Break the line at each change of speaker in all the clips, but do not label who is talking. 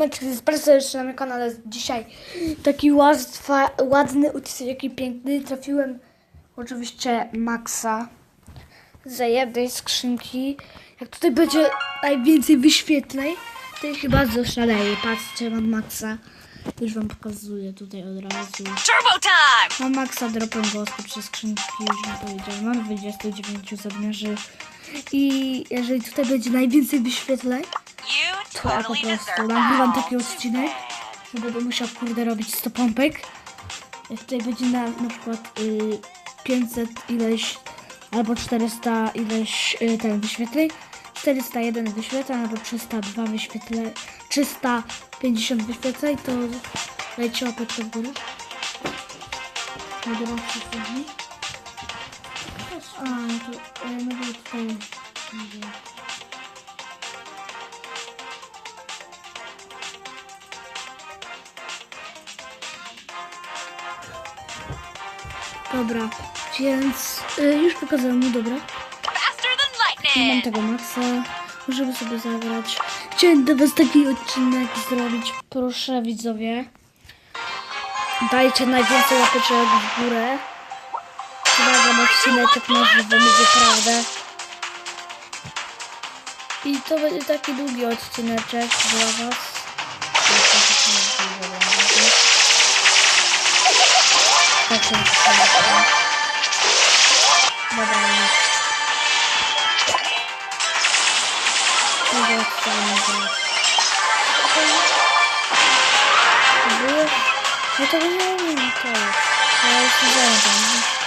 Maciek z jeszcze na moim kanale dzisiaj taki łatwa, ładny, taki piękny. Trafiłem oczywiście Maxa za jednej skrzynki. Jak tutaj będzie najwięcej wyświetleń, to ja chyba zaszaleję. Patrzcie, mam Maxa. Już wam pokazuję tutaj od razu.
Turbo time!
Mam Maxa dropem głosu przez skrzynki, już wam powiedziałem. Mam 29 zadmiarzy. I jeżeli tutaj będzie najwięcej wyświetleń, Ja po prostu nagrywam taki odcinek, że będę musiał kurde robić 100 pompek. Tutaj będzie na, na przykład y, 500 ileś albo 400 ileś y, ten wyświetleń, 401 wyświetleń albo 302 wyświetleń, 350 wyświetleń, to dajcie łapeczkę w górę. Nagryvam wszystkich. A, no to, no bo tutaj... nie wiem. Dobra, więc y, już pokazałem mu, dobra. Nie mam tego Maxa, możemy sobie zagrać. Chciałem dla was taki odcinek zrobić, proszę widzowie. Dajcie najwięcej łapeczek w górę. Nagram odcineczek na żywo, mówię prawdę. I to będzie taki długi odcineczek dla was. Tak, tak, tak. Dobra, już. Dobra, chciałem zrobić. Próbuję? No to nie wiem, to jest. Ja już nie zajęłam.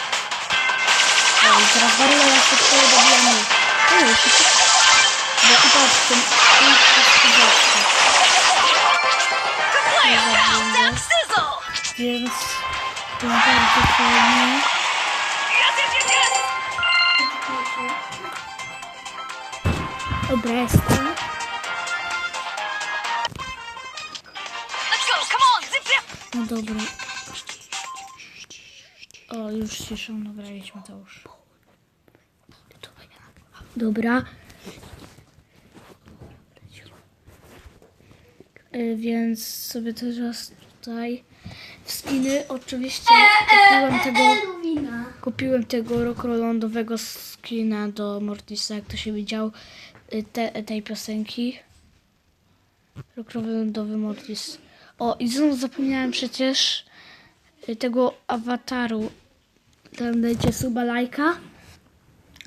Bardzo fajnie. Dobra, jestem. No dobra. O, już ciszą, dobra, jedźmy to już. Dobra. Y, Więc sobie teraz tutaj w skiny oczywiście kupiłem tego kupiłem tego rokrolądowego skina do Mortisa, jak to się widział y, te, tej piosenki. Rokrolądowy Mortis. O, i znowu zapomniałem przecież y, tego awataru. Tam dajcie suba lajka.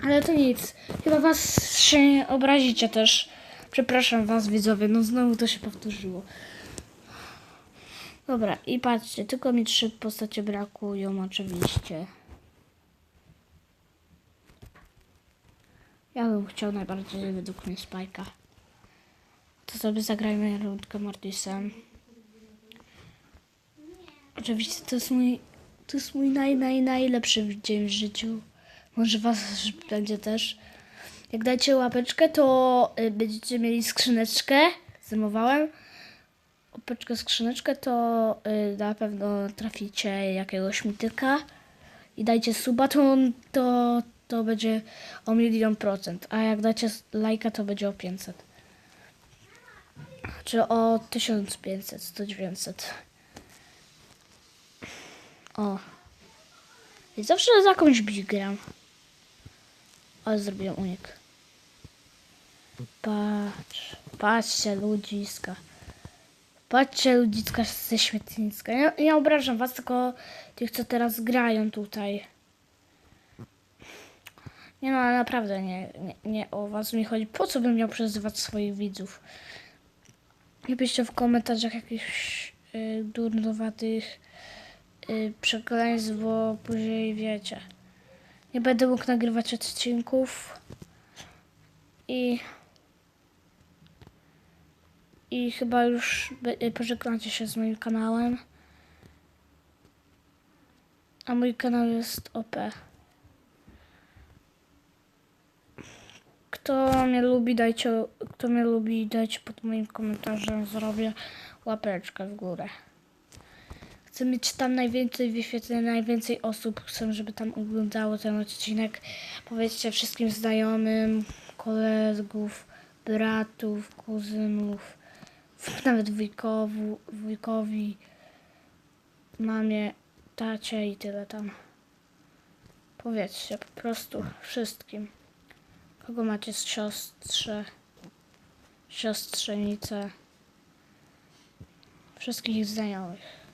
Ale to nic. Chyba was się nie obrazicie też. Przepraszam was widzowie, no znowu to się powtórzyło. Dobra, i patrzcie, tylko mi trzy postacie brakują oczywiście. Ja bym chciał najbardziej według mnie Spajka. To sobie zagrajmy rundkę Mortisem. Oczywiście to jest mój, to jest mój naj, naj, najlepszy dzień w życiu. Może was będzie też. Jak dacie łapeczkę, to y, będziecie mieli skrzyneczkę. Zymowałem. Łapeczkę, skrzyneczkę, to y, na pewno traficie jakiegoś mityka. I dajcie suba, to, to, to będzie o milion procent. A jak dacie lajka, to będzie o 500. Czy o 1500, 100, 900. O. I zawsze za jakąś bić gram. Ale zrobiłem unik. Patrz. Patrzcie ludziska. Patrzcie ludziska ze świetliska. Ja nie obrażam was, tylko tych, co teraz grają tutaj. Nie no, naprawdę nie, nie, nie o was mi chodzi. Po co bym miał przezywać swoich widzów? Nie piszcie w komentarzach jakichś y, durnowatych y, przekleństw, bo później wiecie. Nie będę mógł nagrywać odcinków i i chyba już y, pożegnacie się z moim kanałem. A mój kanał jest OP. Kto mnie lubi, dajcie, kto mnie lubi, dajcie pod moim komentarzem, zrobię łapeczkę w górę. Chcę mieć tam najwięcej wyświetleń, najwięcej osób. Chcę, żeby tam oglądało ten odcinek. Powiedzcie wszystkim znajomym, kolegów, bratów, kuzynów, nawet wujkowi, wujkowi, mamie, tacie i tyle tam. Powiedzcie po prostu wszystkim. Kogo macie z siostrze, siostrzenice, wszystkich znajomych.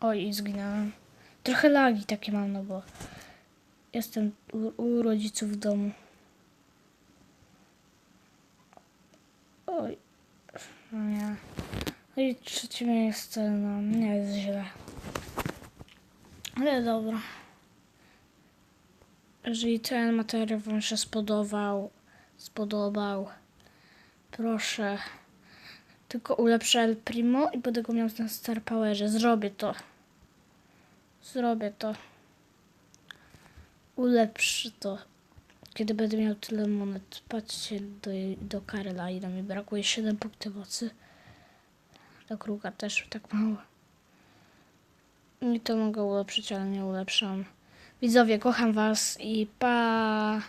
Oj, zginąłem. Trochę lagi takie mam, no bo jestem u, u rodziców w domu. Oj, no nie. No i trzecie miejsce, no nie jest źle. Ale dobra. Jeżeli ten materiał Wam się spodobał, spodobał, proszę. Tylko ulepszę El Primo i będę go miał na Star Powerze. Zrobię to. Zrobię to. Ulepszę to. Kiedy będę miał tyle monet. Patrzcie do, do Karyla, ile mi brakuje. 7 punktów mocy. Do kruka też tak mało. I to mogę ulepszyć, ale nie ulepszam. Widzowie, kocham was i pa!